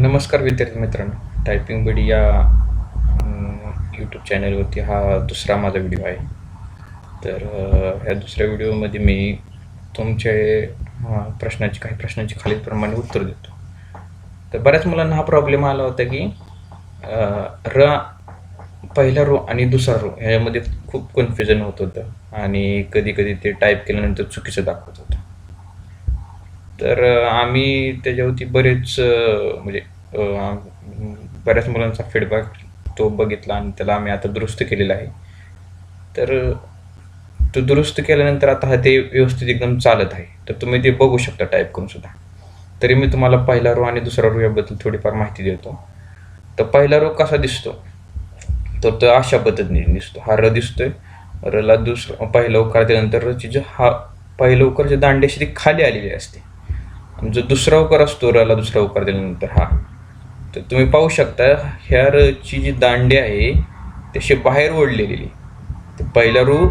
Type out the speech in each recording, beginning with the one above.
नमस्कार विद्यार्थी मित्रांनो. टायपिंग बडी या यूट्यूब चॅनलवरती हा दुसरा माझा व्हिडिओ आहे. तर ह्या दुसऱ्या व्हिडिओमध्ये मी तुमचे प्रश्नाची काही प्रश्नांची खालीलप्रमाणे उत्तर देतो. तर बऱ्याच मुलांना हा प्रॉब्लेम आला होता की र पहिला रो आणि दुसरा रो ह्यामध्ये खूप कन्फ्युजन होत होतं. आणि कधी कधी ते टाईप केल्यानंतर चुकीचं दाखवत होतं. तर आम्ही त्याच्यावरती बरेच म्हणजे बऱ्याच मुलांचा फीडबॅक तो बघितला आणि त्याला आम्ही आता दुरुस्त केलेला आहे. तर तो दुरुस्त केल्यानंतर आता हा ते व्यवस्थित एकदम चालत आहे. तर तुम्ही ते बघू शकता टाईप करून सुद्धा. तरी मी तुम्हाला पहिला रो आणि दुसरा रो याबद्दल थोडीफार माहिती देतो. तर पहिला रो कसा दिसतो? तर तो अशा पद्धतीने दिसतो. हा र दिसतोय. रला दुसरा पहिला उकार त्यानंतर रची जो हा पहिला उकार जे दांडेशी ती खाली आलेली असते. जो दुसरा उकार असतो रला दुसरा उकार दिल्यानंतर हा. तर तुम्ही पाहू शकता ह्या रची जी दांडी आहे तशी बाहेर ओढलेली. तर पहिला रू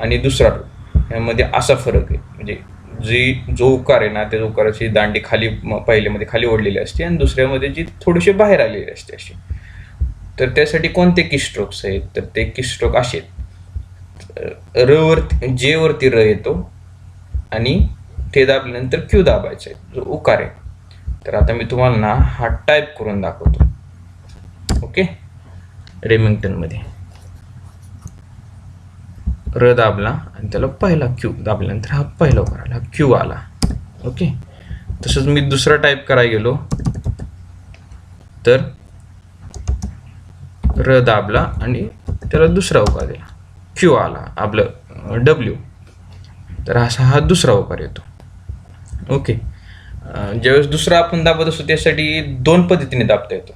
आणि दुसरा रू. ह्यामध्ये असा फरक आहे. म्हणजे जी जो उकार आहे ना त्या उकाराची दांडी खाली पहिल्यामध्ये खाली ओढलेली असते आणि दुसऱ्यामध्ये जी थोडीशी बाहेर आलेली असते अशी. तर त्यासाठी कोणते किस्ट्रोक्स आहेत? तर ते किस्ट्रोक असे आहेत. र वरती जे वरती र येतो आणि ते दाबल्यानंतर क्यू दाबायचं आहे जो उकार आहे. तर आता मी तुम्हाला ना हा टाईप करून दाखवतो. ओके रेमिंग्टनमध्ये र दाबला आणि त्याला पहिला क्यू दाबल्यानंतर हा पहिला उकार आला क्यू आला. ओके तसंच मी दुसरा टाईप करायला गेलो. तर र दाबला आणि त्याला दुसरा उकार दिला. क्यू आला आपलं डब्ल्यू तर असा हा दुसरा उकार येतो. ओके. ज्यावेळेस दुसरा आपण दाबत असतो त्यासाठी दोन पद्धतीने दाबता येतो.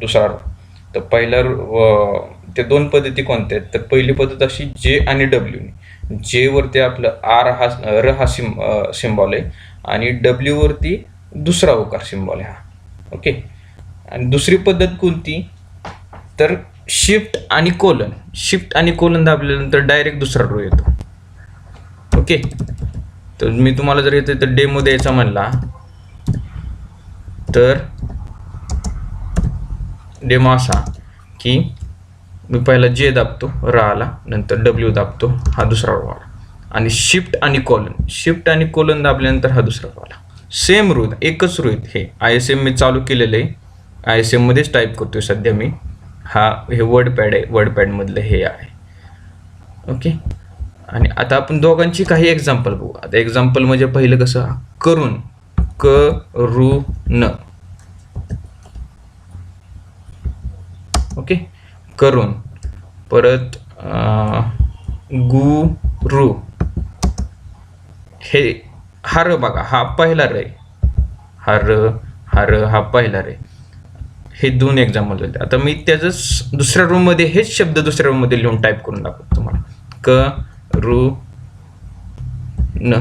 दुसरा रो तर पहिला रो- ते दोन पद्धती कोणत्या आहेत? तर पहिली पद्धत अशी जे आणि डब्ल्यूने जे वरती आपलं आर हा र हा सिम सिम्बॉल आहे आणि डब्ल्यू वरती दुसरा ओकार सिम्बॉल आहे हा. ओके? आणि दुसरी पद्धत कोणती? तर शिफ्ट आणि कोलन शिफ्ट आणि कोलन दाबल्यानंतर डायरेक्ट दुसरा रो येतो. ओके? तर मी तुम्हाला जर येते तर डेमो द्यायचा म्हणला तर डेमो असा की मी पहिला जे दाबतो र आला नंतर डब्ल्यू दाबतो हा दुसरा रो आला. आणि शिफ्ट आणि कॉलन शिफ्ट आणि कॉलन दाबल्यानंतर हा दुसरा रो आला. सेम रू एकच रोहित हे. आय एस एम मी चालू केलेलं आहे. आय एस एममध्येच टाईप करतो सध्या मी. हा हे वर्ड पॅड आहे. वर्ड पॅडमधलं हे आहे. ओके आणि आता आपण दोघांची काही एक्झाम्पल बघू. आता एक्झाम्पल म्हणजे पहिलं कसं? करून क रु न. ओके करून परत गु रु. हे हर बघा हा पहिला रे. हार हा र हा पहिला रे. हे दोन एक्झाम्पल झाले आता मी त्याच दुसऱ्या रूममध्ये हेच शब्द दुसऱ्या रूममध्ये लिहून टाईप करून दाखवतो तुम्हाला. क रु न.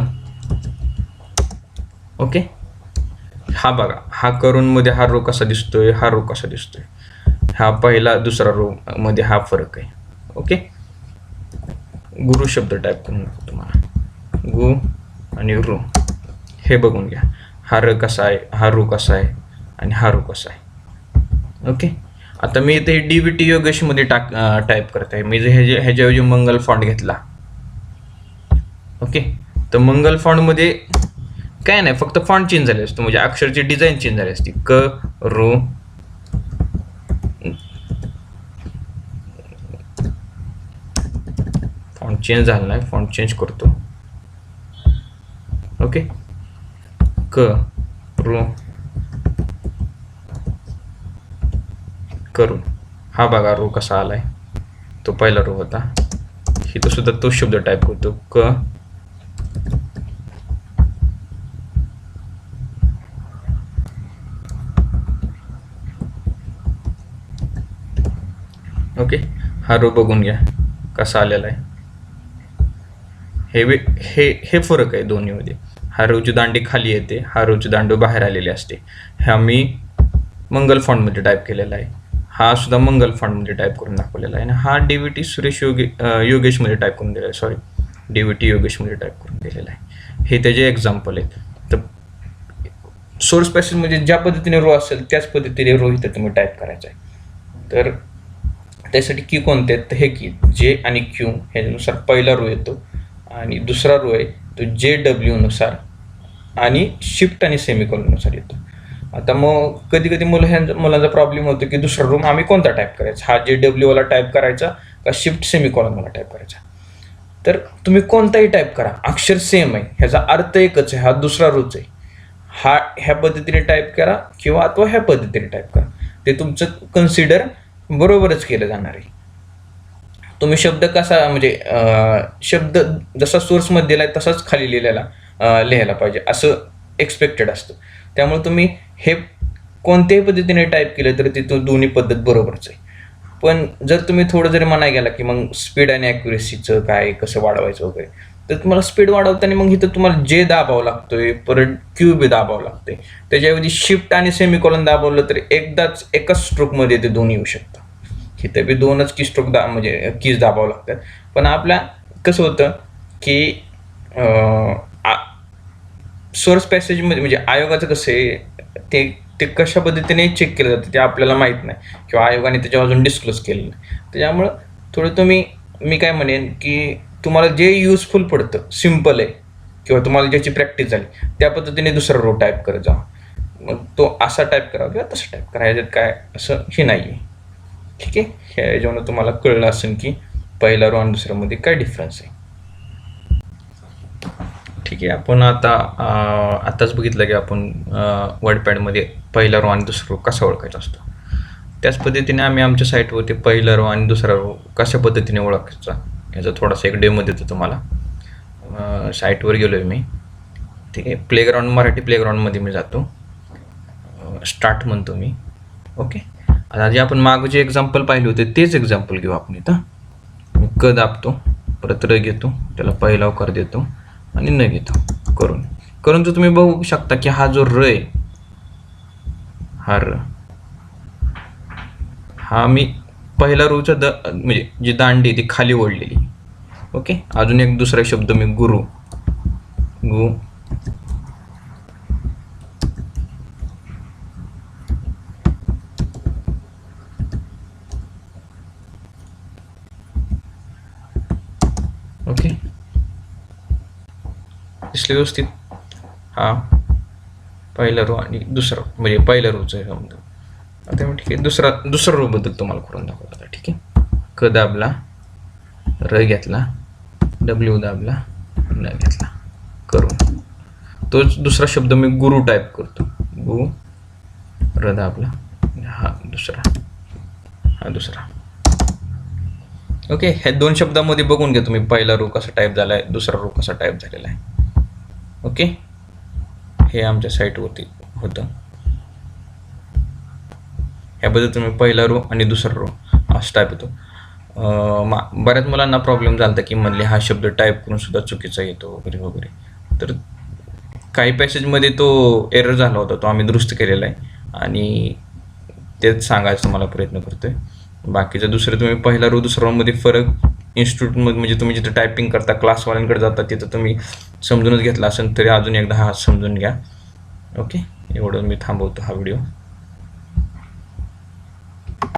ओके हा बघा हा करून मध्ये हा रो कसा दिसतोय हा रो कसा दिसतोय. हा पहिला दुसरा रो मध्ये हा फरक आहे. ओके गुरु शब्द टाईप करून दाखवतो तुम्हाला. गु आणि रू हे बघून घ्या. हा र कसा आहे हा रू कसा आहे आणि हा रू कसा आहे. ओके आता मी इथे डी व्ही टी योगेशमध्ये टाक टाईप करत आहे मी जे ह्याच्या ह्याच्याऐवजी मंगल फॉन्ट घेतला. ओके? तर मंगल फॉन्टमध्ये काय नाही फक्त फॉन्ट चेंज झाले असतो. म्हणजे अक्षरची डिझाईन चेंज झाली असती. क रो फॉन्ट चेंज झाला नाही. फॉन्ट चेंज करतो. ओके? क रो करू. हा बघा रो कसा आलाय. तो पहिला रो होता. इथं सुद्धा तो शब्द टाईप करतो. क ओके हा रो बघून घ्या कसा आलेला आहे. हे हे हे फरक आहे दोन्हीमध्ये. हा रोची दांडी खाली येते हा रोची दांडू बाहेर आलेली असते. ह्या मी मंगल फॉन्टमध्ये टाईप केलेला आहे. हा सुद्धा मंगल फॉन्टमध्ये टाईप करून दाखवलेला आहे. आणि हा डी व्ही टी सुरेश योगे योगेशमध्ये टाईप करून दिलेला आहे सॉरी डी व्ही टी योगेशमध्ये टाईप करून दिलेलं आहे. हे त्याचे एक्झाम्पल आहेत. तर सोर्स पॅसेजमध्ये म्हणजे ज्या पद्धतीने रो असेल त्याच पद्धतीने रो इथं तुम्ही टाईप करायचा आहे. तर त्यासाठी की कोणते आहेत? तर हे की जे आणि क्यू ह्याच्यानुसार पहिला रो येतो आणि दुसरा रो आहे तो जे डब्ल्यूनुसार आणि शिफ्ट आणि सेमिकॉलनुसार येतो. आता मग कधी कधी मुलं ह्या मुलांचा प्रॉब्लेम होतो की दुसरा रूम आम्ही कोणता टाईप करायचा? हा जे डब्ल्यूवाला टाईप करायचा का शिफ्ट सेमिकॉलनवाला टाईप करायचा? तर तुम्ही कोणताही टाईप करा. अक्षर सेम आहे. ह्याचा अर्थ एकच आहे. हा दुसरा रूच आहे. हा ह्या पद्धतीने टाईप करा किंवा अथवा ह्या पद्धतीने टाईप करा. ते तुमचं कन्सिडर बरोबरच केलं जाणार आहे. तुम्ही शब्द कसा म्हणजे शब्द जसा सोर्समध्ये दिलाय तसाच खाली लिहिलेला लिहायला पाहिजे. असं एक्सपेक्टेड असतं. त्यामुळे तुम्ही हे कोणत्याही पद्धतीने टाईप केलं तर ते दोन्ही पद्धत बरोबरच आहे. पण जर तुम्ही थोडं जरी म्हणाय गेला की मग स्पीड आणि ॲक्युरेसीचं काय कसं वाढवायचं वगैरे तर तुम्हाला स्पीड वाढवताना मग इथं तुम्हाला जे दाबावं लागतोय परत क्यू बी दाबावं लागतंय. त्याच्याऐवजी शिफ्ट आणि सेमिकॉलन दाबवलं तर एकदाच एकाच स्ट्रोकमध्ये ते दोन येऊ शकतं इथं बी दोनच की स्ट्रोक दा म्हणजे कीज दाबावं लागतात. पण आपल्या कसं होतं की सोर्स पॅसेजमध्ये म्हणजे आयोगाचं कसं आहे ते ते कशा पद्धतीने चेक केलं जातं ते आपल्याला माहीत नाही. किंवा आयोगाने त्याच्यावर अजून डिस्क्लोज केलं नाही. त्याच्यामुळं थोडं तुम्ही मी काय म्हणेन की तुम्हाला जे युजफुल पडतं सिंपल आहे किंवा तुम्हाला ज्याची प्रॅक्टिस झाली त्या पद्धतीने दुसरा रो टाईप करत जा. मग तो असा टाईप करा किंवा तसा टाईप करा. ह्याच्यात काय असं हे नाही आहे ठीक आहे? ह्या याच्यावरून तुम्हाला कळलं असेल की पहिला रो आणि दुसऱ्यामध्ये काय डिफरन्स आहे. ठीक आहे आपण आता आत्ताच आताच बघितलं की आपण वर्डपॅडमध्ये पहिला रो आणि दुसरा रो कसा ओळखायचा असतो? त्याच पद्धतीने आम्ही आमच्या साईटवरती पहिला रो आणि दुसरा रो कशा पद्धतीने ओळखायचा याचा थोडासा एक डेमो देतो तुम्हाला. साईटवर गेलो आहे मी. ठीक आहे? प्लेग्राऊंड मराठी प्लेग्राऊंडमध्ये मी जातो. स्टार्ट म्हणतो मी. ओके? आता जे आपण मागं जे एक्झाम्पल पाहिले होते तेच एक्झाम्पल घेऊ आपण इथं. मी क दाबतो परत र घेतो त्याला पहिला कर देतो आणि न घेतो. करून. करून तर तुम्ही बघू शकता की हा जो र आहे हा र हा मी पहिला रोचा द म्हणजे जी दांडी ती खाली ओढलेली. ओके? अजून एक दुसरा शब्द मी गुरु. गु. ओके? दिसले व्यवस्थित? हा. पहिला रो आणि दुसरा म्हणजे पहिल्या रोचं आहे समजा. आता मी ठीक आहे दुसरा दुसरा रोबद्दल तुम्हाला करून दाखवतो आता ठीक आहे? क दाबला र घेतला डब्ल्यू दाबला न घेतला. करून. तोच दुसरा शब्द मी गुरु टाईप करतो. गु र दाबला हा दुसरा. हा दुसरा. ओके ह्या दोन शब्दामध्ये बघून घ्या तुम्ही पहिला रो कसा टाईप झाला आहे दुसरा रो कसा टाईप झालेला आहे. ओके हे आमच्या साईटवरती होतं. ह्याबद्दल तुम्ही पहिला रो आणि दुसरा रो असं टाईप येतो. मा बऱ्याच मुलांना प्रॉब्लेम झाला होता की म्हणले हा शब्द टाईप करून सुद्धा चुकीचा येतो वगैरे वगैरे. तर काही पॅसेजमध्ये तो एरर झाला होता तो आम्ही दुरुस्त केलेला आहे. आणि तेच सांगायचा तुम्हाला प्रयत्न करतोय. बाकीचं दुसरं तुम्ही पहिला रो दुसऱ्या रोमध्ये फरक इन्स्टिट्यूटमध्ये म्हणजे तुम्ही जिथं टायपिंग करता क्लासवाल्यांकडे जाता तिथं तुम्ही समजूनच घेतला असेल तरी अजून एकदा हा समजून घ्या. ओके एवढं मी थांबवतो हा व्हिडिओ